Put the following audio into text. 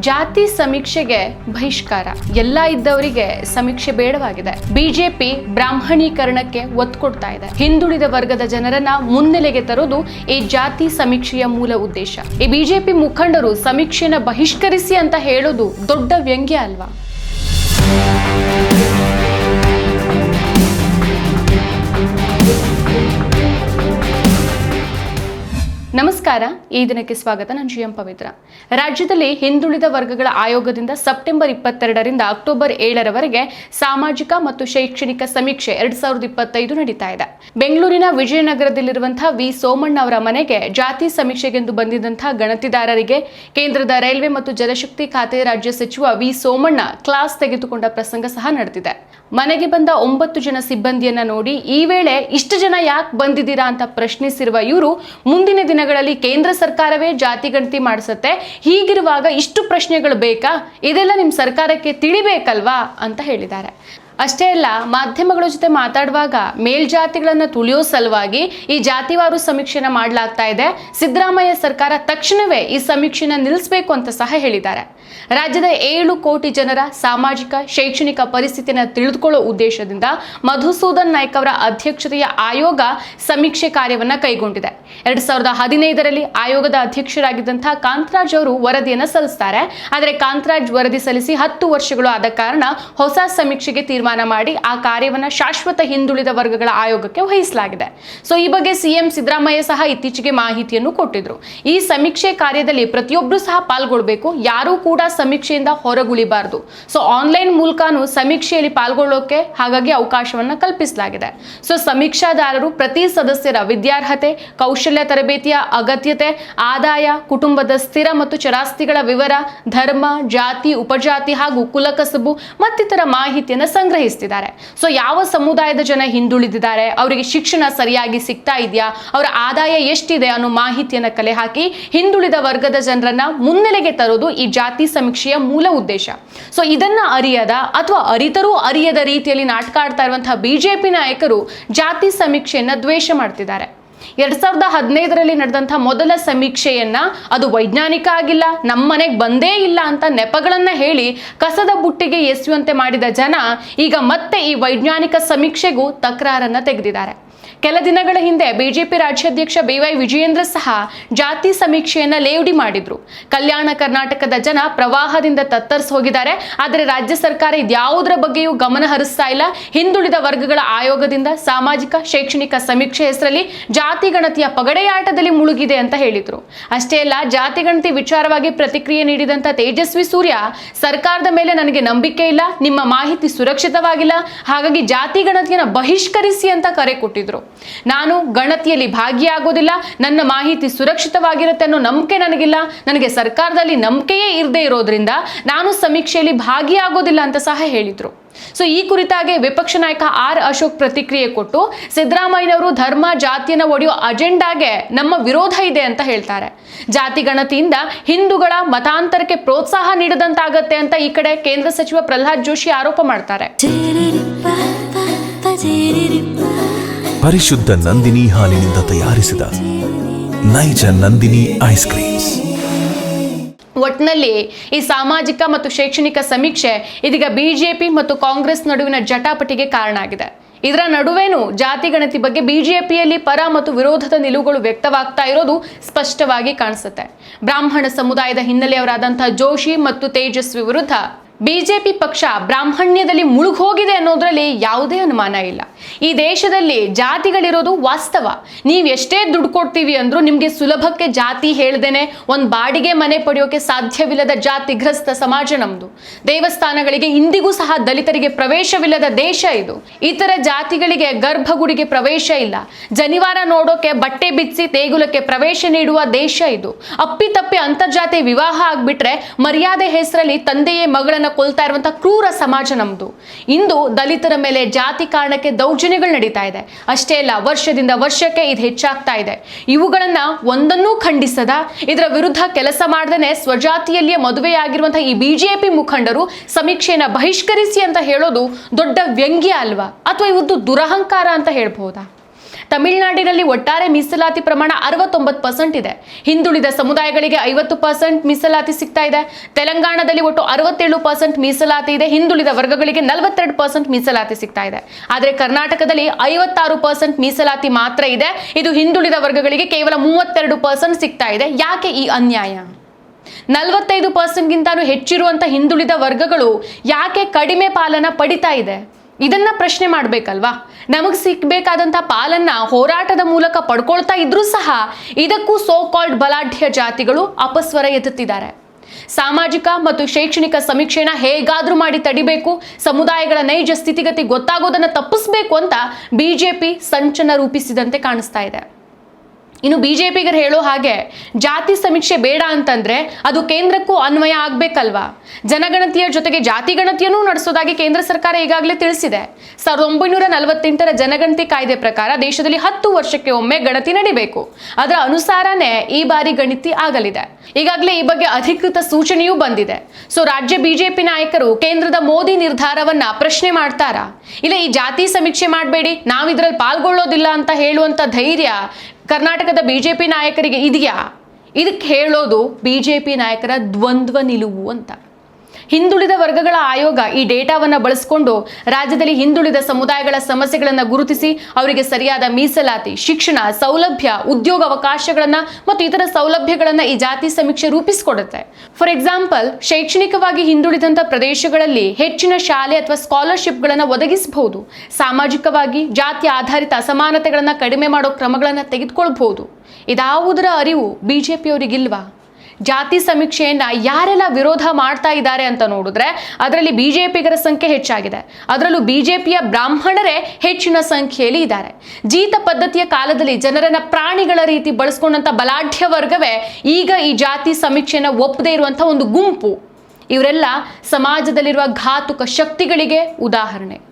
ಜಾತಿ ಸಮೀಕ್ಷೆಗೆ ಬಹಿಷ್ಕಾರ. ಎಲ್ಲ ಇದ್ದವರಿಗೆ ಸಮೀಕ್ಷೆ ಬೇಡವಾಗಿದೆ. ಬಿಜೆಪಿ ಬ್ರಾಹ್ಮಣೀಕರಣಕ್ಕೆ ಒತ್ತು ಕೊಡ್ತಾ ಇದೆ. ಹಿಂದುಳಿದ ವರ್ಗದ ಜನರನ್ನ ಮುನ್ನೆಲೆಗೆ ತರೋದು ಈ ಜಾತಿ ಸಮೀಕ್ಷೆಯ ಮೂಲ ಉದ್ದೇಶ. ಈ ಬಿಜೆಪಿ ಮುಖಂಡರು ಸಮೀಕ್ಷೆನ ಬಹಿಷ್ಕರಿಸಿ ಅಂತ ಹೇಳೋದು ದೊಡ್ಡ ವ್ಯಂಗ್ಯ ಅಲ್ವಾ? ನಮಸ್ಕಾರ, ಈ ದಿನಕ್ಕೆ ಸ್ವಾಗತ, ನಾನು ಜಿ ಎಂ ಪವಿತ್ರ. ರಾಜ್ಯದಲ್ಲಿ ಹಿಂದುಳಿದ ವರ್ಗಗಳ ಆಯೋಗದಿಂದ ಸೆಪ್ಟೆಂಬರ್ ಇಪ್ಪತ್ತೆರಡರಿಂದ ಅಕ್ಟೋಬರ್ ಏಳರವರೆಗೆ ಸಾಮಾಜಿಕ ಮತ್ತು ಶೈಕ್ಷಣಿಕ ಸಮೀಕ್ಷೆ ಎರಡ್ ಸಾವಿರದ ಇಪ್ಪತ್ತೈದು ನಡೀತಾ ಇದೆ. ಬೆಂಗಳೂರಿನ ವಿಜಯನಗರದಲ್ಲಿರುವಂತಹ ವಿ ಸೋಮಣ್ಣ ಅವರ ಮನೆಗೆ ಜಾತಿ ಸಮೀಕ್ಷೆಗೆಂದು ಬಂದಿದ್ದಂತಹ ಗಣತಿದಾರರಿಗೆ ಕೇಂದ್ರದ ರೈಲ್ವೆ ಮತ್ತು ಜಲಶಕ್ತಿ ಖಾತೆ ರಾಜ್ಯ ಸಚಿವ ವಿ ಸೋಮಣ್ಣ ಕ್ಲಾಸ್ ತೆಗೆದುಕೊಂಡ ಪ್ರಸಂಗ ಸಹ ನಡೆದಿದೆ. ಮನೆಗೆ ಬಂದ ಒಂಬತ್ತು ಜನ ಸಿಬ್ಬಂದಿಯನ್ನ ನೋಡಿ, ಈ ವೇಳೆ ಇಷ್ಟು ಜನ ಯಾಕೆ ಬಂದಿದ್ದೀರಾ ಅಂತ ಪ್ರಶ್ನಿಸಿರುವ ಇವರು, ಮುಂದಿನ ದಿನಗಳಲ್ಲಿ ಕೇಂದ್ರ ಸರ್ಕಾರವೇ ಜಾತಿ ಗಣತಿ ಮಾಡಿಸುತ್ತೆ. ಹೀಗಿರುವಾಗ ಇಷ್ಟು ಪ್ರಶ್ನೆಗಳು ಬೇಕಾ? ಇದೆಲ್ಲ ನಿಮ್ಮ ಸರ್ಕಾರಕ್ಕೆ ತಿಳಿಬೇಕಲ್ವಾ? ಅಂತ ಹೇಳಿದ್ದಾರೆ. ಅಷ್ಟೇ ಅಲ್ಲ, ಮಾಧ್ಯಮಗಳ ಜೊತೆ ಮಾತಾಡುವಾಗ ಮೇಲ್ಜಾತಿಗಳನ್ನು ತುಳಿಯೋ ಸಲುವಾಗಿ ಈ ಜಾತಿವಾರು ಸಮೀಕ್ಷೆನ ಮಾಡಲಾಗ್ತಾ ಇದೆ. ಸಿದ್ದರಾಮಯ್ಯ ಸರ್ಕಾರ ತಕ್ಷಣವೇ ಈ ಸಮೀಕ್ಷೆನ ನಿಲ್ಲಿಸಬೇಕು ಅಂತ ಸಹ ಹೇಳಿದ್ದಾರೆ. ರಾಜ್ಯದ ಏಳು ಕೋಟಿ ಜನರ ಸಾಮಾಜಿಕ, ಶೈಕ್ಷಣಿಕ ಪರಿಸ್ಥಿತಿಯನ್ನು ತಿಳಿದುಕೊಳ್ಳೋ ಉದ್ದೇಶದಿಂದ ಮಧುಸೂದನ್ ನಾಯ್ಕ ಅವರ ಅಧ್ಯಕ್ಷತೆಯ ಆಯೋಗ ಸಮೀಕ್ಷೆ ಕಾರ್ಯವನ್ನ ಕೈಗೊಂಡಿದೆ. ಎರಡ್ ಸಾವಿರದ ಹದಿನೈದರಲ್ಲಿ ಆಯೋಗದ ಅಧ್ಯಕ್ಷರಾಗಿದ್ದಂತಹ ಕಾಂತರಾಜ್ ಅವರು ವರದಿಯನ್ನು ಸಲ್ಲಿಸ್ತಾರೆ. ಆದರೆ ಕಾಂತರಾಜ್ ವರದಿ ಸಲ್ಲಿಸಿ ಹತ್ತು ವರ್ಷಗಳು ಆದ ಕಾರಣ ಹೊಸ ಸಮೀಕ್ಷೆಗೆ ತೀರ್ಮಾನ ಮಾಡಿ ಆ ಕಾರ್ಯವನ್ನ ಶಾಶ್ವತ ಹಿಂದುಳಿದ ವರ್ಗಗಳ ಆಯೋಗಕ್ಕೆ ವಹಿಸಲಾಗಿದೆ. ಸೊ ಈ ಬಗ್ಗೆ ಸಿಎಂ ಸಿದ್ದರಾಮಯ್ಯ ಸಹ ಇತ್ತೀಚೆಗೆ ಮಾಹಿತಿಯನ್ನು ಕೊಟ್ಟಿದ್ರು. ಈ ಸಮೀಕ್ಷೆ ಕಾರ್ಯದಲ್ಲಿ ಪ್ರತಿಯೊಬ್ಬರು ಸಹ ಪಾಲ್ಗೊಳ್ಬೇಕು. ಯಾರೂ ಕೂಡ ಸಮೀಕ್ಷೆಯಿಂದ ಹೊರಗುಳಿಬಾರದು. ಸೊ ಆನ್ಲೈನ್ ಮೂಲಕನೂ ಸಮೀಕ್ಷೆಯಲ್ಲಿ ಪಾಲ್ಗೊಳ್ಳೋಕೆ ಹಾಗಾಗಿ ಅವಕಾಶವನ್ನ ಕಲ್ಪಿಸಲಾಗಿದೆ. ಸೊ ಸಮೀಕ್ಷಾದಾರರು ಪ್ರತಿ ಸದಸ್ಯರ ವಿದ್ಯಾರ್ಹತೆ, ಕೌಶಲ್ಯ ತರಬೇತಿಯ ಅಗತ್ಯತೆ, ಆದಾಯ, ಕುಟುಂಬದ ಸ್ಥಿರ ಮತ್ತು ಚರಾಸ್ತಿಗಳ ವಿವರ, ಧರ್ಮ, ಜಾತಿ, ಉಪಜಾತಿ ಹಾಗೂ ಕುಲಕಸಬು ಮತ್ತಿತರ ಮಾಹಿತಿಯನ್ನು ಸಂಗ್ರಹಿಸ್ತಿದ್ದಾರೆ. ಸೊ ಯಾವ ಸಮುದಾಯದ ಜನ ಹಿಂದುಳಿದಿದ್ದಾರೆ? ಅವರಿಗೆ ಶಿಕ್ಷಣ ಸರಿಯಾಗಿ ಸಿಗ್ತಾ ಇದೆಯಾ? ಅವರ ಆದಾಯ ಎಷ್ಟಿದೆ ಅನ್ನೋ ಮಾಹಿತಿಯನ್ನು ಕಲೆ ಹಾಕಿ ಹಿಂದುಳಿದ ವರ್ಗದ ಜನರನ್ನ ಮುನ್ನೆಲೆಗೆ ತರೋದು ಈ ಜಾತಿ ಸಮೀಕ್ಷೆಯ ಮೂಲ ಉದ್ದೇಶ. ಸೊ ಇದನ್ನ ಅರಿಯದ ಅಥವಾ ಅರಿತರೂ ಅರಿಯದ ರೀತಿಯಲ್ಲಿ ನಾಟಕ ಆಡ್ತಾ ಇರುವಂತಹ ಬಿಜೆಪಿ ನಾಯಕರು ಜಾತಿ ಸಮೀಕ್ಷೆಯನ್ನ ದ್ವೇಷ ಮಾಡ್ತಿದ್ದಾರೆ. ಎರಡ್ ಸಾವಿರದ ಹದಿನೈದರಲ್ಲಿ ನಡೆದಂತಹ ಮೊದಲ ಸಮೀಕ್ಷೆಯನ್ನ ಅದು ವೈಜ್ಞಾನಿಕ ಆಗಿಲ್ಲ, ನಮ್ಮ ಮನೆಗೆ ಬಂದೇ ಇಲ್ಲ ಅಂತ ನೆಪಗಳನ್ನ ಹೇಳಿ ಕಸದ ಬುಟ್ಟಿಗೆ ಎಸೆಯುವಂತೆ ಮಾಡಿದ ಜನ ಈಗ ಮತ್ತೆ ಈ ವೈಜ್ಞಾನಿಕ ಸಮೀಕ್ಷೆಗೂ ತಕರಾರನ್ನ ತೆಗೆದಿದ್ದಾರೆ. ಕೆಲ ದಿನಗಳ ಹಿಂದೆ ಬಿಜೆಪಿ ರಾಜ್ಯಾಧ್ಯಕ್ಷ ಬಿ ವೈ ವಿಜಯೇಂದ್ರ ಸಹ ಜಾತಿ ಸಮೀಕ್ಷೆಯನ್ನ ಲೇವಡಿ ಮಾಡಿದ್ರು. ಕಲ್ಯಾಣ ಕರ್ನಾಟಕದ ಜನ ಪ್ರವಾಹದಿಂದ ತತ್ತರಿಸಿ ಹೋಗಿದ್ದಾರೆ. ಆದರೆ ರಾಜ್ಯ ಸರ್ಕಾರ ಇದ್ಯಾವುದರ ಬಗ್ಗೆಯೂ ಗಮನ ಹರಿಸ್ತಾ ಇಲ್ಲ. ಹಿಂದುಳಿದ ವರ್ಗಗಳ ಆಯೋಗದಿಂದ ಸಾಮಾಜಿಕ, ಶೈಕ್ಷಣಿಕ ಸಮೀಕ್ಷೆ ಹೆಸರಲ್ಲಿ ಜಾತಿ ಗಣತಿಯ ಪಗಡೆಯಾಟದಲ್ಲಿ ಮುಳುಗಿದೆ ಅಂತ ಹೇಳಿದ್ರು. ಅಷ್ಟೇ ಅಲ್ಲ, ಜಾತಿ ಗಣತಿ ವಿಚಾರವಾಗಿ ಪ್ರತಿಕ್ರಿಯೆ ನೀಡಿದಂತ ತೇಜಸ್ವಿ ಸೂರ್ಯ, ಸರ್ಕಾರದ ಮೇಲೆ ನನಗೆ ನಂಬಿಕೆ ಇಲ್ಲ, ನಿಮ್ಮ ಮಾಹಿತಿ ಸುರಕ್ಷಿತವಾಗಿಲ್ಲ, ಹಾಗಾಗಿ ಜಾತಿ ಗಣತಿಯನ್ನು ಬಹಿಷ್ಕರಿಸಿ ಅಂತ ಕರೆ ಕೊಟ್ಟಿದ್ರು. ನಾನು ಗಣತಿಯಲ್ಲಿ ಭಾಗಿಯಾಗೋದಿಲ್ಲ, ನನ್ನ ಮಾಹಿತಿ ಸುರಕ್ಷಿತವಾಗಿರುತ್ತೆ ಅನ್ನೋ ನಂಬಿಕೆ ನನಗಿಲ್ಲ. ನನಗೆ ಸರ್ಕಾರದಲ್ಲಿ ನಂಬಿಕೆಯೇ ಇರದೇ ಇರೋದ್ರಿಂದ ನಾನು ಸಮೀಕ್ಷೆಯಲ್ಲಿ ಭಾಗಿಯಾಗೋದಿಲ್ಲ ಅಂತ ಸಹ ಹೇಳಿದ್ರು. ಸೊ ಈ ಕುರಿತಾಗಿ ವಿಪಕ್ಷ ನಾಯಕ ಆರ್ ಅಶೋಕ್ ಪ್ರತಿಕ್ರಿಯೆ ಕೊಟ್ಟು ಸಿದ್ದರಾಮಯ್ಯನವರು ಧರ್ಮ, ಜಾತಿಯನ್ನು ಒಡೆಯೋ ಅಜೆಂಡಾಗೆ ನಮ್ಮ ವಿರೋಧ ಇದೆ ಅಂತ ಹೇಳ್ತಾರೆ. ಜಾತಿ ಗಣತಿಯಿಂದ ಹಿಂದೂಗಳ ಮತಾಂತರಕ್ಕೆ ಪ್ರೋತ್ಸಾಹ ನೀಡದಂತಾಗತ್ತೆ ಅಂತ ಈ ಕಡೆ ಕೇಂದ್ರ ಸಚಿವ ಪ್ರಹ್ಲಾದ್ ಜೋಶಿ ಆರೋಪ ಮಾಡ್ತಾರೆ. ಪರಿಶುದ್ಧ ನಂದಿನಿ ಹಾಲಿನಿಂದ ತಯಾರಿಸಿದ ನೈಜ ನಂದಿನಿ ಐಸ್ ಕ್ರೀಮ್ಸ್. ಒಟ್ನಲ್ಲಿ ಈ ಸಾಮಾಜಿಕ ಮತ್ತು ಶೈಕ್ಷಣಿಕ ಸಮೀಕ್ಷೆ ಇದೀಗ ಬಿಜೆಪಿ ಮತ್ತು ಕಾಂಗ್ರೆಸ್ ನಡುವಿನ ಜಟಾಪಟಿಗೆ ಕಾರಣ ಆಗಿದೆ ಇದರ ನಡುವೆನು ಜಾತಿ ಗಣತಿ ಬಗ್ಗೆ ಬಿಜೆಪಿಯಲ್ಲಿ ಪರ ಮತ್ತು ವಿರೋಧದ ನಿಲುವುಗಳು ವ್ಯಕ್ತವಾಗ್ತಾ ಇರೋದು ಸ್ಪಷ್ಟವಾಗಿ ಕಾಣಿಸುತ್ತೆ. ಬ್ರಾಹ್ಮಣ ಸಮುದಾಯದ ಹಿನ್ನೆಲೆಯವರಾದಂತಹ ಜೋಶಿ ಮತ್ತು ತೇಜಸ್ವಿ ವಿರುದ್ಧ ಬಿಜೆಪಿ ಪಕ್ಷ ಬ್ರಾಹ್ಮಣ್ಯದಲ್ಲಿ ಮುಳುಗೋಗಿದೆ ಅನ್ನೋದ್ರಲ್ಲಿ ಯಾವುದೇ ಅನುಮಾನ ಇಲ್ಲ. ಈ ದೇಶದಲ್ಲಿ ಜಾತಿಗಳಿರೋದು ವಾಸ್ತವ. ನೀವು ಎಷ್ಟೇ ದುಡ್ಡು ಕೊಡ್ತೀವಿ ಅಂದ್ರೂ ನಿಮಗೆ ಸುಲಭಕ್ಕೆ ಜಾತಿ ಹೇಳ್ದೇನೆ ಒಂದು ಬಾಡಿಗೆ ಮನೆ ಪಡೆಯೋಕೆ ಸಾಧ್ಯವಿಲ್ಲದ ಜಾತಿಗ್ರಸ್ತ ಸಮಾಜ ನಮ್ದು. ದೇವಸ್ಥಾನಗಳಿಗೆ ಇಂದಿಗೂ ಸಹ ದಲಿತರಿಗೆ ಪ್ರವೇಶವಿಲ್ಲದ ದೇಶ ಇದು. ಇತರ ಜಾತಿಗಳಿಗೆ ಗರ್ಭಗುಡಿಗೆ ಪ್ರವೇಶ ಇಲ್ಲ. ಜನಿವಾರ ನೋಡೋಕೆ ಬಟ್ಟೆ ಬಿಚ್ಚಿ ದೇಗುಲಕ್ಕೆ ಪ್ರವೇಶ ನೀಡುವ ದೇಶ ಇದು. ಅಪ್ಪಿತಪ್ಪಿ ಅಂತರ್ಜಾತಿ ವಿವಾಹ ಆಗ್ಬಿಟ್ರೆ ಮರ್ಯಾದೆ ಹೆಸರಲ್ಲಿ ತಂದೆಯೇ ಮಗಳನ್ನ ಕೊಲ್ತಾ ಇರುವಂಥ ಕ್ರೂರ ಸಮಾಜ ನಮ್ದು. ಇಂದು ದಲಿತರ ಮೇಲೆ ಜಾತಿ ಕಾರಣಕ್ಕೆ ದೌರ್ಜನ್ಯಗಳು ನಡೀತಾ ಇದೆ. ಅಷ್ಟೇ ಅಲ್ಲ, ವರ್ಷದಿಂದ ವರ್ಷಕ್ಕೆ ಇದು ಹೆಚ್ಚಾಗ್ತಾ ಇದೆ. ಇವುಗಳನ್ನ ಒಂದನ್ನೂ ಖಂಡಿಸದ, ಇದರ ವಿರುದ್ಧ ಕೆಲಸ ಮಾಡದೇನೆ ಸ್ವಜಾತಿಯಲ್ಲಿಯೇ ಮದುವೆಯಾಗಿರುವಂತಹ ಈ ಬಿಜೆಪಿ ಮುಖಂಡರು ಸಮೀಕ್ಷೆಯನ್ನ ಬಹಿಷ್ಕರಿಸಿ ಅಂತ ಹೇಳೋದು ದೊಡ್ಡ ವ್ಯಂಗ್ಯ ಅಲ್ವಾ? ಅಥವಾ ಇವ್ರದ್ದು ದುರಹಂಕಾರ ಅಂತ ಹೇಳ್ಬಹುದಾ ತಮಿಳುನಾಡಿನಲ್ಲಿ ಒಟ್ಟಾರೆ ಮೀಸಲಾತಿ ಪ್ರಮಾಣ ಅರವತ್ತೊಂಬತ್ತು ಪರ್ಸೆಂಟ್ ಇದೆ. ಹಿಂದುಳಿದ ಸಮುದಾಯಗಳಿಗೆ ಐವತ್ತು ಪರ್ಸೆಂಟ್ ಮೀಸಲಾತಿ ಸಿಗ್ತಾ ಇದೆ. ತೆಲಂಗಾಣದಲ್ಲಿ ಒಟ್ಟು ಅರವತ್ತೇಳು ಪರ್ಸೆಂಟ್ ಮೀಸಲಾತಿ ಇದೆ. ಹಿಂದುಳಿದ ವರ್ಗಗಳಿಗೆ ನಲವತ್ತೆರಡು ಪರ್ಸೆಂಟ್ ಮೀಸಲಾತಿ ಸಿಗ್ತಾ ಇದೆ. ಆದರೆ ಕರ್ನಾಟಕದಲ್ಲಿ ಐವತ್ತಾರು ಪರ್ಸೆಂಟ್ ಮೀಸಲಾತಿ ಮಾತ್ರ ಇದೆ. ಇದು ಹಿಂದುಳಿದ ವರ್ಗಗಳಿಗೆ ಕೇವಲ ಮೂವತ್ತೆರಡು ಪರ್ಸೆಂಟ್ ಸಿಗ್ತಾ ಇದೆ. ಯಾಕೆ ಈ ಅನ್ಯಾಯ? ನಲವತ್ತೈದು ಪರ್ಸೆಂಟ್ಗಿಂತಾನು ಹೆಚ್ಚಿರುವಂಥ ಹಿಂದುಳಿದ ವರ್ಗಗಳು ಯಾಕೆ ಕಡಿಮೆ ಪಾಲನ ಪಡಿತಾ ಇದೆ? ಇದನ್ನ ಪ್ರಶ್ನೆ ಮಾಡ್ಬೇಕಲ್ವಾ? ನಮಗೆ ಸಿಕ್ಕಬೇಕಾದಂಥ ಪಾಲನ್ನ ಹೋರಾಟದ ಮೂಲಕ ಪಡ್ಕೊಳ್ತಾ ಇದ್ರೂ ಸಹ ಇದಕ್ಕೂ ಸೋ ಕಾಲ್ಡ್ ಬಲಾಢ್ಯ ಜಾತಿಗಳು ಅಪಸ್ವರ ಎತ್ತುತ್ತಿದ್ದಾರೆ. ಸಾಮಾಜಿಕ ಮತ್ತು ಶೈಕ್ಷಣಿಕ ಸಮೀಕ್ಷೆನ ಹೇಗಾದ್ರೂ ಮಾಡಿ ತಡಿಬೇಕು, ಸಮುದಾಯಗಳ ನೈಜ ಸ್ಥಿತಿಗತಿ ಗೊತ್ತಾಗೋದನ್ನ ತಪ್ಪಿಸ್ಬೇಕು ಅಂತ ಬಿಜೆಪಿ ಸಂಚನ ರೂಪಿಸಿದಂತೆ ಕಾಣಿಸ್ತಾ ಇದೆ. ಇನ್ನು ಬಿಜೆಪಿಗರು ಹೇಳೋ ಹಾಗೆ ಜಾತಿ ಸಮೀಕ್ಷೆ ಬೇಡ ಅಂತಂದ್ರೆ ಅದು ಕೇಂದ್ರಕ್ಕೂ ಅನ್ವಯ ಆಗ್ಬೇಕಲ್ವಾ? ಜನಗಣತಿಯ ಜೊತೆಗೆ ಜಾತಿ ಗಣತಿಯನ್ನು ನಡೆಸೋದಾಗಿ ಕೇಂದ್ರ ಸರ್ಕಾರ ಈಗಾಗಲೇ ತಿಳಿಸಿದೆ. ಸಾವಿರದ ಒಂಬೈನೂರ ನಲವತ್ತೆಂಟರ ಜನಗಣತಿ ಕಾಯ್ದೆ ಪ್ರಕಾರ ದೇಶದಲ್ಲಿ ಹತ್ತು ವರ್ಷಕ್ಕೆ ಒಮ್ಮೆ ಗಣತಿ ನಡಿಬೇಕು. ಅದರ ಅನುಸಾರನೇ ಈ ಬಾರಿ ಗಣತಿ ಆಗಲಿದೆ. ಈಗಾಗಲೇ ಈ ಬಗ್ಗೆ ಅಧಿಕೃತ ಸೂಚನೆಯೂ ಬಂದಿದೆ. ಸೊ, ರಾಜ್ಯ ಬಿಜೆಪಿ ನಾಯಕರು ಕೇಂದ್ರದ ಮೋದಿ ನಿರ್ಧಾರವನ್ನ ಪ್ರಶ್ನೆ ಮಾಡ್ತಾರಾ? ಇಲ್ಲ ಈ ಜಾತಿ ಸಮೀಕ್ಷೆ ಮಾಡಬೇಡಿ ನಾವು ಇದರಲ್ಲಿ ಪಾಲ್ಗೊಳ್ಳೋದಿಲ್ಲ ಅಂತ ಹೇಳುವಂತ ಧೈರ್ಯ ಕರ್ನಾಟಕದ ಬಿಜೆಪಿ ನಾಯಕರಿಗೆ ಇದೆಯಾ? ಇದಕ್ಕೆ ಹೇಳೋದು ಬಿಜೆಪಿ ನಾಯಕರ ದ್ವಂದ್ವ ನಿಲುವು ಅಂತ. ಹಿಂದುಳಿದ ವರ್ಗಗಳ ಆಯೋಗ ಈ ಡೇಟಾವನ್ನು ಬಳಸಿಕೊಂಡು ರಾಜ್ಯದಲ್ಲಿ ಹಿಂದುಳಿದ ಸಮುದಾಯಗಳ ಸಮಸ್ಯೆಗಳನ್ನು ಗುರುತಿಸಿ ಅವರಿಗೆ ಸರಿಯಾದ ಮೀಸಲಾತಿ, ಶಿಕ್ಷಣ, ಸೌಲಭ್ಯ, ಉದ್ಯೋಗ ಅವಕಾಶಗಳನ್ನ ಮತ್ತು ಇತರ ಸೌಲಭ್ಯಗಳನ್ನು ಈ ಜಾತಿ ಸಮೀಕ್ಷೆ ರೂಪಿಸಿಕೊಡುತ್ತೆ. ಫಾರ್ ಎಕ್ಸಾಂಪಲ್ ಶೈಕ್ಷಣಿಕವಾಗಿ ಹಿಂದುಳಿದಂತ ಪ್ರದೇಶಗಳಲ್ಲಿ ಹೆಚ್ಚಿನ ಶಾಲೆ ಅಥವಾ ಸ್ಕಾಲರ್ಶಿಪ್ಗಳನ್ನು ಒದಗಿಸಬಹುದು. ಸಾಮಾಜಿಕವಾಗಿ ಜಾತಿ ಆಧಾರಿತ ಅಸಮಾನತೆಗಳನ್ನು ಕಡಿಮೆ ಮಾಡೋ ಕ್ರಮಗಳನ್ನು ತೆಗೆದುಕೊಳ್ಬಹುದು. ಇದಾವುದರ ಅರಿವು ಬಿಜೆಪಿಯವರಿಗಿಲ್ವಾ? ಜಾತಿ ಸಮೀಕ್ಷೆಯನ್ನ ಯಾರೆಲ್ಲ ವಿರೋಧ ಮಾಡ್ತಾ ಇದ್ದಾರೆ ಅಂತ ನೋಡಿದ್ರೆ ಅದರಲ್ಲಿ ಬಿಜೆಪಿಗರ ಸಂಖ್ಯೆ ಹೆಚ್ಚಾಗಿದೆ. ಅದರಲ್ಲೂ ಬಿಜೆಪಿಯ ಬ್ರಾಹ್ಮಣರೇ ಹೆಚ್ಚಿನ ಸಂಖ್ಯೆಯಲ್ಲಿ ಇದ್ದಾರೆ. ಜೀತ ಪದ್ಧತಿಯ ಕಾಲದಲ್ಲಿ ಜನರನ್ನ ಪ್ರಾಣಿಗಳ ರೀತಿ ಬಳಸ್ಕೊಂಡಂತ ಬಲಾಢ್ಯ ವರ್ಗವೇ ಈಗ ಈ ಜಾತಿ ಸಮೀಕ್ಷೆಯನ್ನ ಒಪ್ಪದೇ ಇರುವಂತಹ ಒಂದು ಗುಂಪು. ಇವರೆಲ್ಲ ಸಮಾಜದಲ್ಲಿರುವ ಘಾತುಕ ಶಕ್ತಿಗಳಿಗೆ ಉದಾಹರಣೆ.